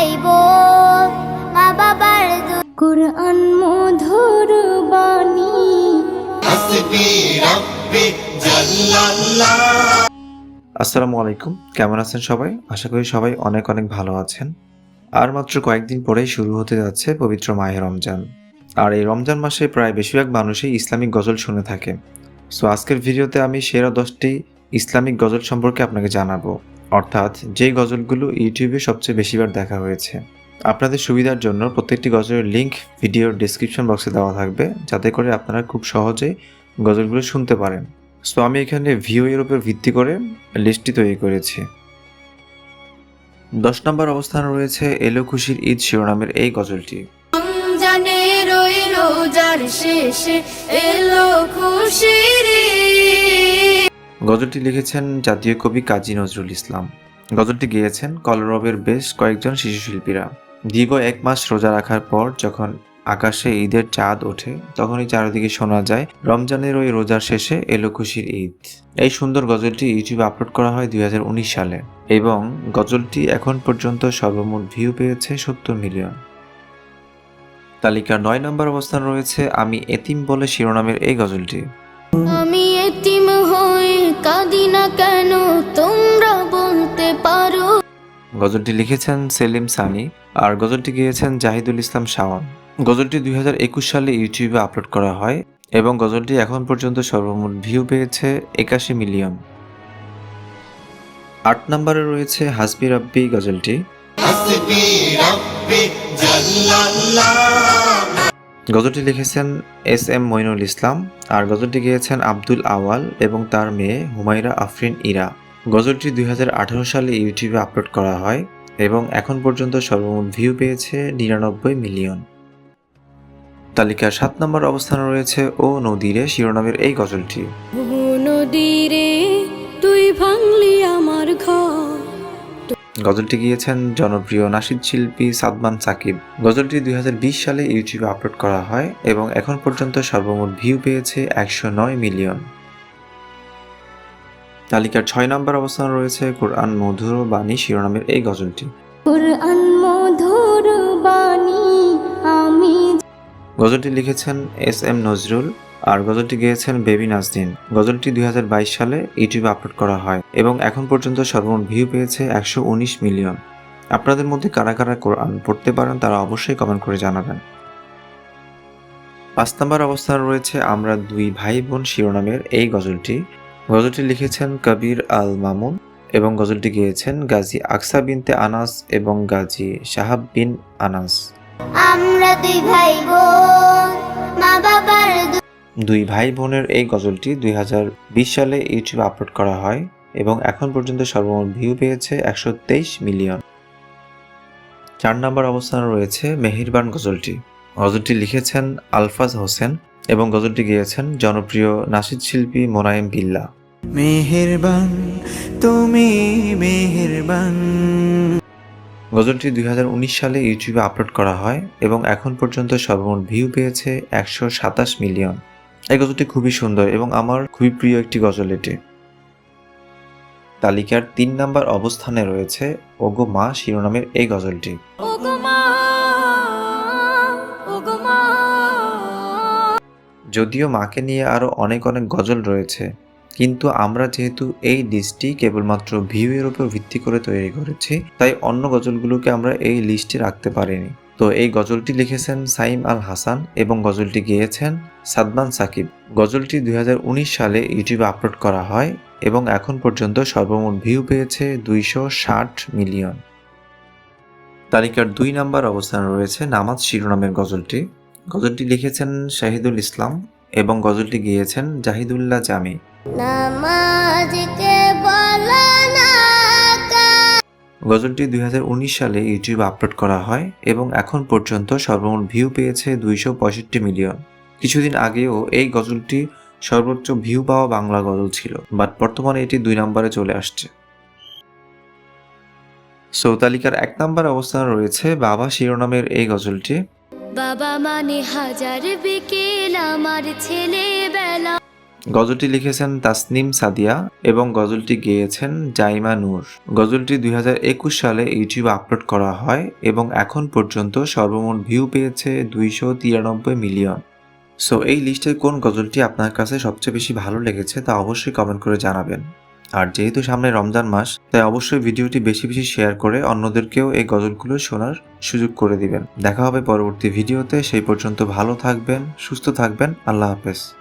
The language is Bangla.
মা বাবার কোরআন মধুর বাণী। আসসালামু আলাইকুম। কেমন আছেন সবাই? আশা করি সবাই অনেক অনেক ভালো আছেন। আর মাত্র কয়েকদিন পরেই শুরু হতে যাচ্ছে পবিত্র মায়ে রমজান। আর এই রমজান মাসে প্রায় বেশিরভাগ মানুষই ইসলামিক গজল শুনে থাকে। সো আজকের ভিডিওতে আমি সেরা দশটি ইসলামিক গজল সম্পর্কে আপনাকে জানাব। অর্থাৎ যেই গজলগুলো ইউটিউবে সবচেয়ে বেশিবার দেখা হয়েছে। আপনাদের সুবিধার জন্য প্রত্যেকটি গজলের লিঙ্ক ভিডিওর ডিসক্রিপশন বক্সে দেওয়া থাকবে, যাতে করে আপনারা খুব সহজেই গজলগুলো শুনতে পারেন। সো আমি এখানে ভিউ এর উপর ভিত্তি করে লিস্টটি তৈরি করেছি। দশ নম্বর অবস্থান রয়েছে এলো খুশির ঈদ শিরোনামের এই গজলটি। ওই রোজার শেষে এলো খুশির। গজলটি লিখেছেন জাতীয় কবি কাজী নজরুল ইসলাম। গজলটি গেয়েছেন কলরবের বেশ কয়েকজন শিশু শিল্পীরা দীর্ঘ এক মাস রোজা রাখার পর যখন আকাশে ঈদের চাঁদ ওঠে, তখনই চারিদিকে শোনা যায় রমজানের ওই রোজার শেষে এলো খুশির ঈদ। এই সুন্দর গজলটি ইউটিউবে আপলোড করা হয় দুই হাজার উনিশ সালে এবং গজলটি এখন পর্যন্ত সর্বমোট ভিউ পেয়েছে সত্তর মিলিয়ন তালিকার নয় নম্বর অবস্থান রয়েছে আমি এতিম বলে শিরোনামের এই গজলটি। আমি কাঁদি না কেন তোমরা বলতে পারো? গজলটি লিখেছেন সেলিম সানি আর গজলটি গিয়েছেন জাহিদুল ইসলাম শাওন। গজলটি দুই হাজার একুশ সালে ইউটিউবে আপলোড করা হয় এবং গজলটি এখন পর্যন্ত সর্বমোট ভিউ পেয়েছে একাশি মিলিয়ন। আট নম্বরে রয়েছে হাসবি রাব্বি গজলটি। গজলটি লিখেছেন এস এম মইনুল ইসলাম, আর গজলটি গিয়েছেন আব্দুল আওয়াল এবং তার মেয়ে হুমাইরা আফরিন ইরা। গজলটি দুই হাজার আঠারো সালে ইউটিউবে আপলোড করা হয় এবং এখন পর্যন্ত সর্বমোট ভিউ পেয়েছে নিরানব্বই মিলিয়ন। তালিকার সাত নম্বর অবস্থানে রয়েছে ও নদীরে শিরোনামের এই গজলটি। নদীরে তুই ভাঙলি গজলটি গিয়েছেন জনপ্রিয় নাসিদ শিল্পী সাদমান সাকিব। গজলটি দুই সালে ইউটিউবে আপলোড করা হয় এবং এখন পর্যন্ত সর্বমোট ভিউ পেয়েছে একশো নয় মিলিয়ন। তালিকার ছয় নম্বর অবস্থান রয়েছে কোরআন মধুর বাণী শিরোনামের এই গজলটি। কোরআন মধুর বাণী আমি গজলটি লিখেছেন এস এম নজরুল। আর গজলটি গেয়েছেন বেবি নাজদিন। গজলটি দুই হাজার বাইশ সালে ইউটিউবে আপলোড করা হয় এবং এখন পর্যন্ত সর্বমোট ভিউ পেয়েছে একশো উনিশ মিলিয়ন। আপনাদের মধ্যে কারা কারা কোরআন পড়তে পারেন তারা অবশ্যই কমেন্ট করে জানাবেন। পাঁচ নম্বর অবস্থানে রয়েছে আমরা দুই ভাই বোন শিরোনামের এই গজলটি। গজলটি লিখেছেন কবির আল মামুন এবং গজলটি গেয়েছেন গাজী আকসা বিনতে আনাস এবং গাজী সাহাব বিন আনাস। আমরা দুই ভাই বোন মা বাবার দুই ভাই বোনের এই গজলটি দুই হাজার বিশ সালে ইউটিউবে আপলোড করা হয় এবং এখন পর্যন্ত সর্বমোট ভিউ পেয়েছে একশো তেইশ মিলিয়ন চার নম্বর অবস্থানে রয়েছে মেহেরবান গজলটি। গজলটি লিখেছেন আলফাজ হোসেন এবং গজলটি গিয়েছেন জনপ্রিয় নাসিদ শিল্পী মোনায়েম বিল্লা। মেহেরবান তুমি মেহেরবান। গজলটি দুই হাজার উনিশ সালে ইউটিউবে আপলোড করা হয় এবং এখন পর্যন্ত সর্বমোট ভিউ পেয়েছে একশো সাতাশ মিলিয়ন এই গজলটি খুবই সুন্দর এবং আমার খুবই প্রিয় একটি গজল এটি। তালিকার তিন নাম্বার অবস্থানে রয়েছে ওগো মা শিরোনামের এই গজলটি। যদিও মাকে নিয়ে আরও অনেক অনেক গজল রয়েছে কিন্তু আমরা যেহেতু এই লিস্টটি কেবলমাত্র ভিউ এর উপর ভিত্তি করে তৈরি করেছি তাই অন্য গজলগুলোকে আমরা এই লিস্টে রাখতে পারিনি। তো এই গজলটি লিখেছেন সাইম আল হাসান এবং গজলটি গেয়েছেন সাদমান সাকিব। গজলটি দুই হাজার উনিশ সালে ইউটিউবে আপলোড করা হয় এবং এখন পর্যন্ত সর্বমোট ভিউ পেয়েছে দুইশো ষাট মিলিয়ন। তালিকার দুই নাম্বার অবস্থানে রয়েছে নামাজ শিরোনামের গজলটি। গজলটি লিখেছেন শাহিদুল ইসলাম এবং গজলটি গেয়েছেন জাহিদুল্লাহ জামি। বলা গজলটি দুই হাজার উনিশ সালে ইউটিউবে আপলোড করা হয় এবং এখন পর্যন্ত সর্বমোট ভিউ পেয়েছে দুইশো পঁয়ষট্টি মিলিয়ন কিছুদিন আগেও এই গজলটি সর্বোচ্চ ভিউ পাওয়া বাংলা গজল ছিল বাট বর্তমানে এটি দুই নম্বরে চলে আসছে। সো তালিকার এক নম্বর অবস্থানে রয়েছে বাবা শিরোনামের এই গজলটি। বাবা মানে হাজার বিকেল, আমার ছেলেবেলা গজলটি লিখেছেন তাসনিম সাদিয়া এবং গজলটি গেয়েছেন জাইমা নূর। গজলটি দুই হাজার একুশ সালে ইউটিউবে আপলোড করা হয় এবং এখন পর্যন্ত সর্বমোট ভিউ পেয়েছে দুইশো তিরানব্বই মিলিয়ন। সো এই লিস্টের কোন গজলটি আপনার কাছে সবচেয়ে বেশি ভালো লেগেছে তা অবশ্যই কমেন্ট করে জানাবেন। আর যেহেতু সামনে রমজান মাস, তাই অবশ্যই ভিডিওটি বেশি বেশি শেয়ার করে অন্যদেরকেও এই গজলগুলো শোনার সুযোগ করে দিবেন। দেখা হবে পরবর্তী ভিডিওতে, সেই পর্যন্ত ভালো থাকবেন, সুস্থ থাকবেন, আল্লাহ হাফেজ।